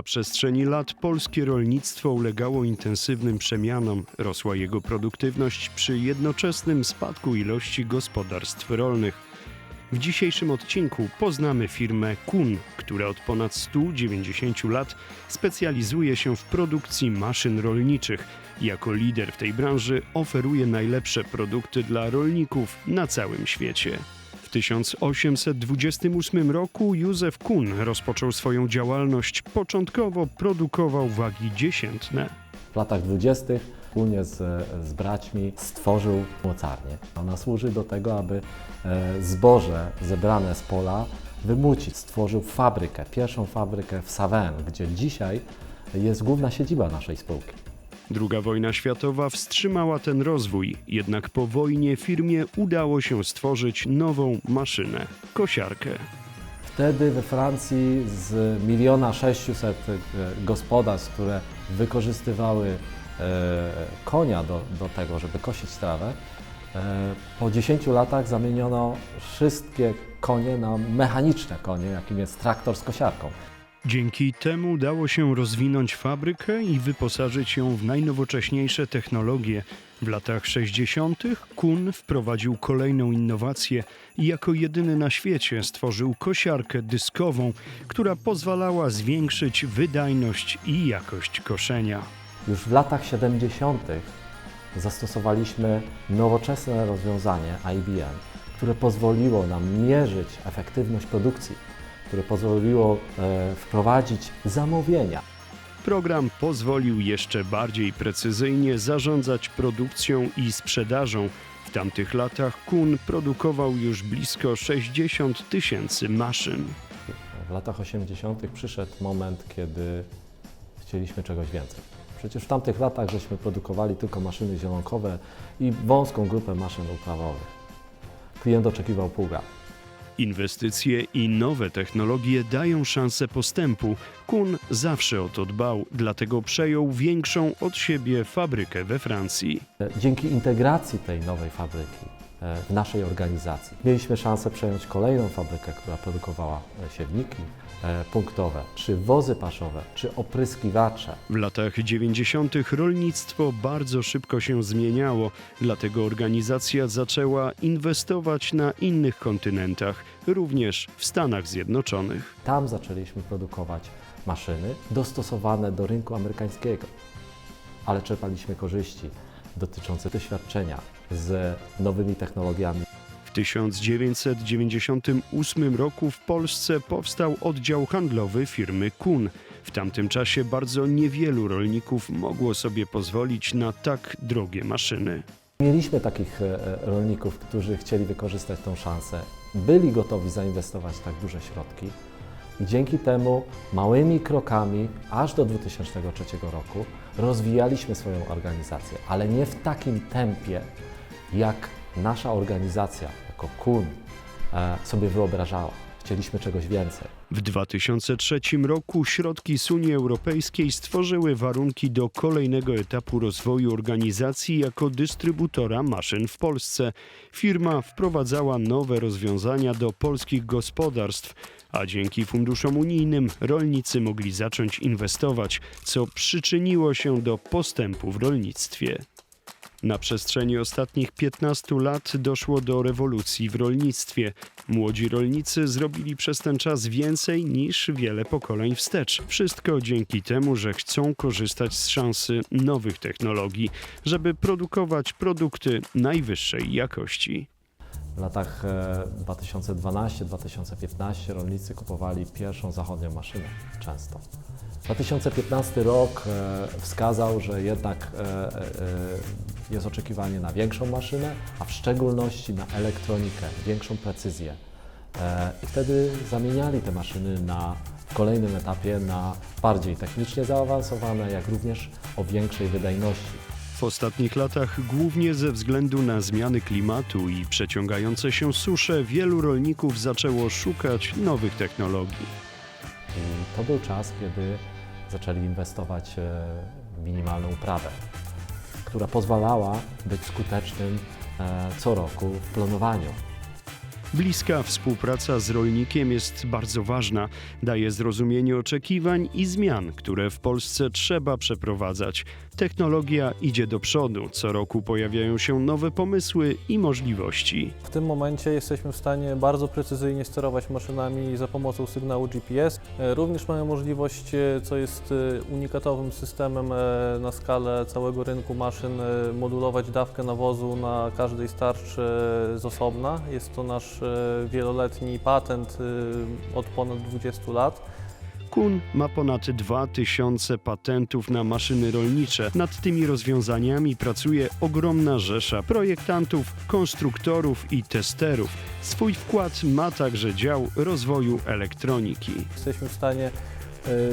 Na przestrzeni lat polskie rolnictwo ulegało intensywnym przemianom, rosła jego produktywność przy jednoczesnym spadku ilości gospodarstw rolnych. W dzisiejszym odcinku poznamy firmę Kun, która od ponad 190 lat specjalizuje się w produkcji maszyn rolniczych. Jako lider w tej branży oferuje najlepsze produkty dla rolników na całym świecie. W 1828 roku Józef Kun rozpoczął swoją działalność. Początkowo produkował wagi dziesiętne. W latach dwudziestych wspólnie z, z braćmi stworzył mocarnię. Ona służy do tego, aby e, zboże zebrane z pola wymucić. Stworzył fabrykę, pierwszą fabrykę w Savin, gdzie dzisiaj jest główna siedziba naszej spółki. Druga wojna światowa wstrzymała ten rozwój, jednak po wojnie firmie udało się stworzyć nową maszynę kosiarkę. Wtedy we Francji z miliona 600 e, gospodarstw, które wykorzystywały e, konia do, do tego, żeby kosić trawę, e, po 10 latach zamieniono wszystkie konie na mechaniczne konie, jakim jest traktor z kosiarką. Dzięki temu udało się rozwinąć fabrykę i wyposażyć ją w najnowocześniejsze technologie. W latach 60. Kun wprowadził kolejną innowację i jako jedyny na świecie stworzył kosiarkę dyskową, która pozwalała zwiększyć wydajność i jakość koszenia. Już w latach 70. zastosowaliśmy nowoczesne rozwiązanie IBM, które pozwoliło nam mierzyć efektywność produkcji, które pozwoliło e, wprowadzić zamówienia. Program pozwolił jeszcze bardziej precyzyjnie zarządzać produkcją i sprzedażą. W tamtych latach Kun produkował już blisko 60 tysięcy maszyn. W latach 80. przyszedł moment, kiedy chcieliśmy czegoś więcej. Przecież w tamtych latach żeśmy produkowali tylko maszyny zielonkowe i wąską grupę maszyn uprawowych. Klient oczekiwał pługa. Inwestycje i nowe technologie dają szansę postępu. Kun zawsze o to dbał, dlatego przejął większą od siebie fabrykę we Francji. Dzięki integracji tej nowej fabryki e, w naszej organizacji mieliśmy szansę przejąć kolejną fabrykę, która produkowała e, siewniki punktowe, czy wozy paszowe, czy opryskiwacze. W latach 90. rolnictwo bardzo szybko się zmieniało, dlatego organizacja zaczęła inwestować na innych kontynentach, również w Stanach Zjednoczonych. Tam zaczęliśmy produkować maszyny dostosowane do rynku amerykańskiego, ale czerpaliśmy korzyści dotyczące doświadczenia z nowymi technologiami. W 1998 roku w Polsce powstał oddział handlowy firmy Kun. W tamtym czasie bardzo niewielu rolników mogło sobie pozwolić na tak drogie maszyny. Mieliśmy takich e, rolników, którzy chcieli wykorzystać tą szansę, byli gotowi zainwestować tak duże środki i dzięki temu małymi krokami aż do 2003 roku rozwijaliśmy swoją organizację, ale nie w takim tempie, jak nasza organizacja jako KUN e, sobie wyobrażała. Chcieliśmy czegoś więcej. W 2003 roku środki z Unii Europejskiej stworzyły warunki do kolejnego etapu rozwoju organizacji jako dystrybutora maszyn w Polsce. Firma wprowadzała nowe rozwiązania do polskich gospodarstw, a dzięki funduszom unijnym rolnicy mogli zacząć inwestować, co przyczyniło się do postępu w rolnictwie. Na przestrzeni ostatnich 15 lat doszło do rewolucji w rolnictwie. Młodzi rolnicy zrobili przez ten czas więcej niż wiele pokoleń wstecz. Wszystko dzięki temu, że chcą korzystać z szansy nowych technologii, żeby produkować produkty najwyższej jakości. W latach e, 2012-2015 rolnicy kupowali pierwszą zachodnią maszynę często. 2015 rok e, wskazał, że jednak e, e, jest oczekiwanie na większą maszynę, a w szczególności na elektronikę, większą precyzję. E, I wtedy zamieniali te maszyny na, w kolejnym etapie na bardziej technicznie zaawansowane, jak również o większej wydajności. W ostatnich latach, głównie ze względu na zmiany klimatu i przeciągające się susze, wielu rolników zaczęło szukać nowych technologii. To był czas, kiedy zaczęli inwestować e, w minimalną uprawę, która pozwalała być skutecznym e, co roku w planowaniu. Bliska współpraca z rolnikiem jest bardzo ważna. Daje zrozumienie oczekiwań i zmian, które w Polsce trzeba przeprowadzać. Technologia idzie do przodu. Co roku pojawiają się nowe pomysły i możliwości. W tym momencie jesteśmy w stanie bardzo precyzyjnie sterować maszynami za pomocą sygnału GPS. E, Również mamy możliwość, e, co jest e, unikatowym systemem na skalę całego rynku maszyn, modulować dawkę nawozu na każdej z tarcz e, z osobna. Jest to nasz wieloletni patent od ponad 20 lat. Kun ma ponad 2000 patentów na maszyny rolnicze. Nad tymi rozwiązaniami pracuje ogromna rzesza projektantów, konstruktorów i testerów. Swój wkład ma także dział rozwoju elektroniki. Jesteśmy w stanie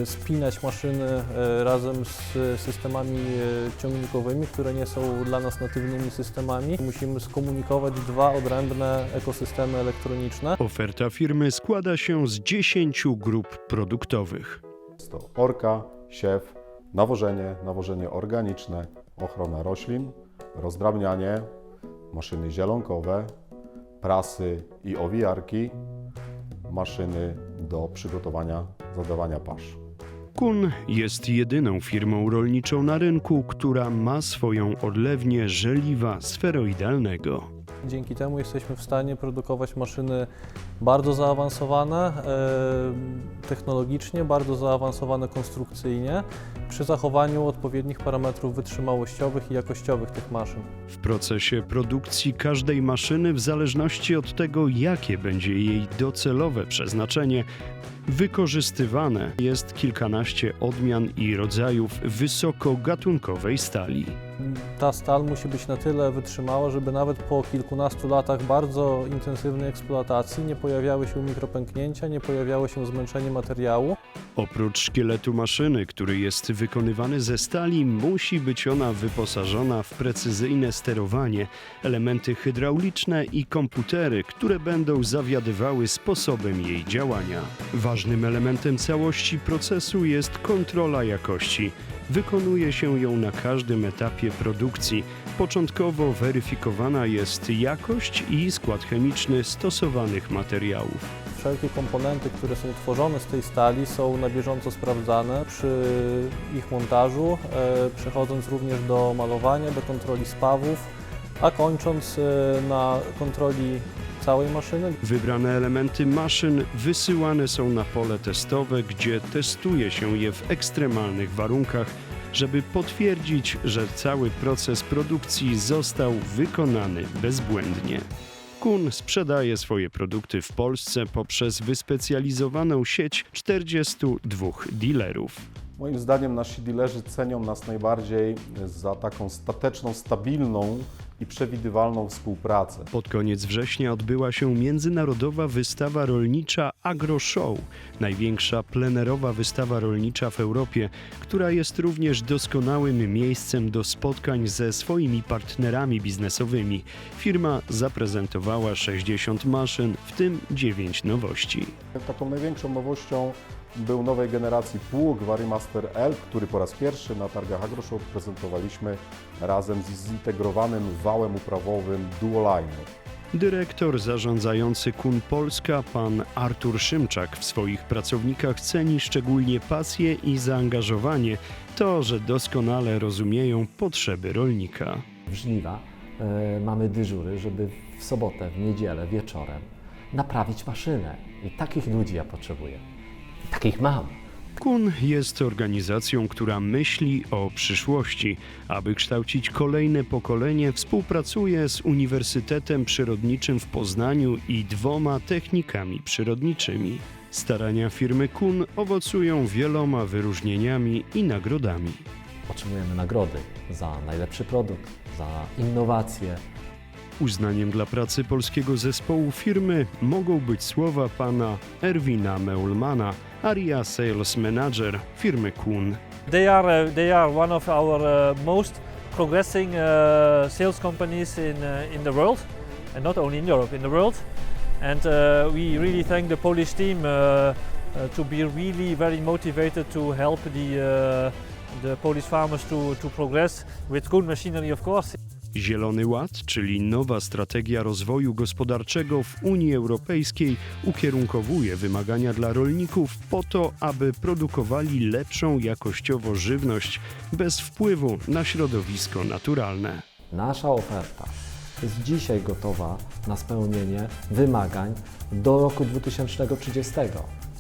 spinać maszyny e, razem z systemami e, ciągnikowymi, które nie są dla nas natywnymi systemami. Musimy skomunikować dwa odrębne ekosystemy elektroniczne. Oferta firmy składa się z 10 grup produktowych. Jest to orka, siew, nawożenie, nawożenie organiczne, ochrona roślin, rozdrabnianie, maszyny zielonkowe, prasy i owijarki, maszyny do przygotowania zadawania pasz. Kun jest jedyną firmą rolniczą na rynku, która ma swoją odlewnię żeliwa sferoidalnego. Dzięki temu jesteśmy w stanie produkować maszyny bardzo zaawansowane e, technologicznie, bardzo zaawansowane konstrukcyjnie, przy zachowaniu odpowiednich parametrów wytrzymałościowych i jakościowych tych maszyn. W procesie produkcji każdej maszyny, w zależności od tego, jakie będzie jej docelowe przeznaczenie, wykorzystywane jest kilkanaście odmian i rodzajów wysokogatunkowej stali. Ta stal musi być na tyle wytrzymała, żeby nawet po kilkunastu latach bardzo intensywnej eksploatacji nie pojawiały się mikropęknięcia, nie pojawiało się zmęczenie materiału. Oprócz szkieletu maszyny, który jest wykonywany ze stali, musi być ona wyposażona w precyzyjne sterowanie, elementy hydrauliczne i komputery, które będą zawiadywały sposobem jej działania. Ważnym elementem całości procesu jest kontrola jakości. Wykonuje się ją na każdym etapie produkcji. Początkowo weryfikowana jest jakość i skład chemiczny stosowanych materiałów. Wszelkie komponenty, które są tworzone z tej stali są na bieżąco sprawdzane przy ich montażu, e, przechodząc również do malowania, do kontroli spawów, a kończąc e, na kontroli całej maszyny. Wybrane elementy maszyn wysyłane są na pole testowe, gdzie testuje się je w ekstremalnych warunkach, żeby potwierdzić, że cały proces produkcji został wykonany bezbłędnie. Kun sprzedaje swoje produkty w Polsce poprzez wyspecjalizowaną sieć 42 dealerów. Moim zdaniem nasi dilerzy cenią nas najbardziej za taką stateczną, stabilną i przewidywalną współpracę. Pod koniec września odbyła się międzynarodowa wystawa rolnicza Agro Show, największa plenerowa wystawa rolnicza w Europie, która jest również doskonałym miejscem do spotkań ze swoimi partnerami biznesowymi. Firma zaprezentowała 60 maszyn, w tym 9 nowości. Taką największą nowością był nowej generacji pług Varimaster L, który po raz pierwszy na targach AgroShow prezentowaliśmy razem z zintegrowanym wałem uprawowym Duoliner. Dyrektor zarządzający Kun Polska, pan Artur Szymczak, w swoich pracownikach ceni szczególnie pasję i zaangażowanie, to, że doskonale rozumieją potrzeby rolnika. Żniwa e, mamy dyżury, żeby w sobotę, w niedzielę, wieczorem naprawić maszynę. I takich ludzi ja potrzebuję. Takich mam. Kun jest organizacją, która myśli o przyszłości. Aby kształcić kolejne pokolenie, współpracuje z Uniwersytetem Przyrodniczym w Poznaniu i dwoma technikami przyrodniczymi. Starania firmy Kun owocują wieloma wyróżnieniami i nagrodami. Otrzymujemy nagrody za najlepszy produkt, za innowacje, Uznaniem dla pracy polskiego zespołu firmy mogą być słowa pana Erwina Meulmana, Aria Sales Manager firmy Kun. They are uh, they are one of our uh, most progressing uh, sales companies in uh, in the world, and not only in Europe, in the world. And uh, we really thank the Polish team uh, to be really very motivated to help the the Polish farmers to to progress with good machinery, of course. Zielony Ład, czyli nowa strategia rozwoju gospodarczego w Unii Europejskiej, ukierunkowuje wymagania dla rolników po to, aby produkowali lepszą jakościowo żywność bez wpływu na środowisko naturalne. Nasza oferta jest dzisiaj gotowa na spełnienie wymagań do roku 2030.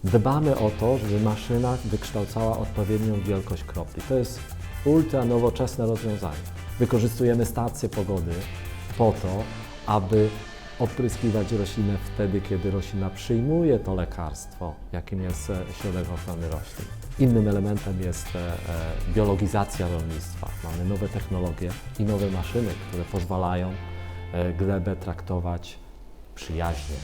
Dbamy o to, żeby maszyna wykształcała odpowiednią wielkość kropli. To jest ultra nowoczesne rozwiązanie. Wykorzystujemy stacje pogody po to, aby opryskiwać roślinę wtedy, kiedy roślina przyjmuje to lekarstwo, jakim jest e, środek ochrony roślin. Innym elementem jest e, e, biologizacja rolnictwa. Mamy nowe technologie i nowe maszyny, które pozwalają glebę traktować przyjaźnie.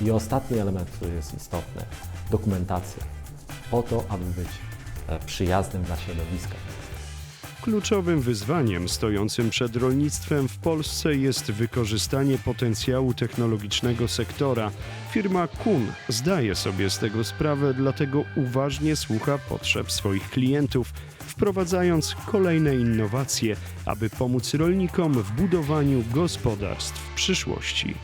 I ostatni element, który jest istotny, dokumentacja. Po to, aby być przyjaznym dla środowiska. Kluczowym wyzwaniem stojącym przed rolnictwem w Polsce jest wykorzystanie potencjału technologicznego sektora. Firma Kun zdaje sobie z tego sprawę, dlatego uważnie słucha potrzeb swoich klientów, wprowadzając kolejne innowacje, aby pomóc rolnikom w budowaniu gospodarstw przyszłości.